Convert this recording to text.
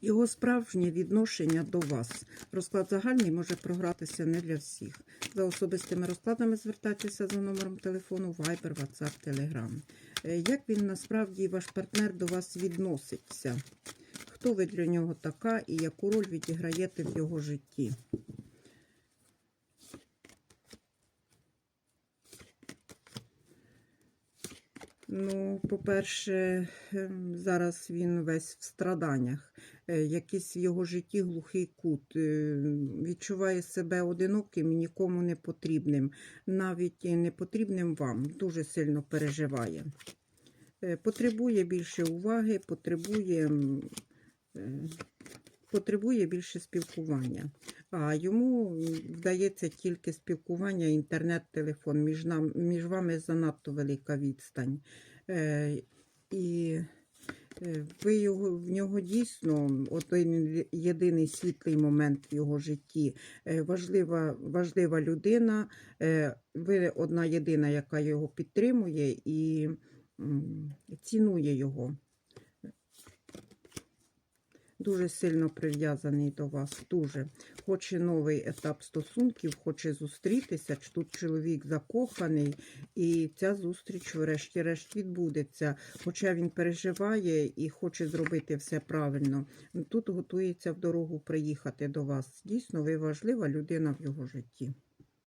Його справжнє відношення до вас. Розклад загальний може програтися не для всіх. За особистими розкладами звертайтеся за номером телефону Viber, WhatsApp, Telegram. Е, Як він насправді ваш партнер до вас відноситься? Хто ви для нього така і яку роль відіграєте в його житті? Ну, по-перше, ем, зараз він весь в страданнях. Е, Якийсь в його житті глухий кут. Е, Відчуває себе одиноким і нікому не потрібним. Навіть не потрібним вам. Дуже сильно переживає. Е, Потребує більше уваги, потребує, потребує більше спілкування. А йому вдається тільки спілкування, інтернет-телефон. Між, нам, між вами занадто велика відстань. Е, і е, ви його, в нього дійсно один єдиний світлий момент в його житті. Е, важлива, важлива людина, е, ви одна єдина, яка його підтримує і цінує його. Дуже сильно прив'язаний до вас, дуже. Хоче новий етап стосунків, хоче зустрітися. Тут чоловік закоханий, і ця зустріч, врешті-решт, відбудеться. Хоча він переживає і хоче зробити все правильно. Тут готується в дорогу приїхати до вас. Дійсно, ви важлива людина в його житті.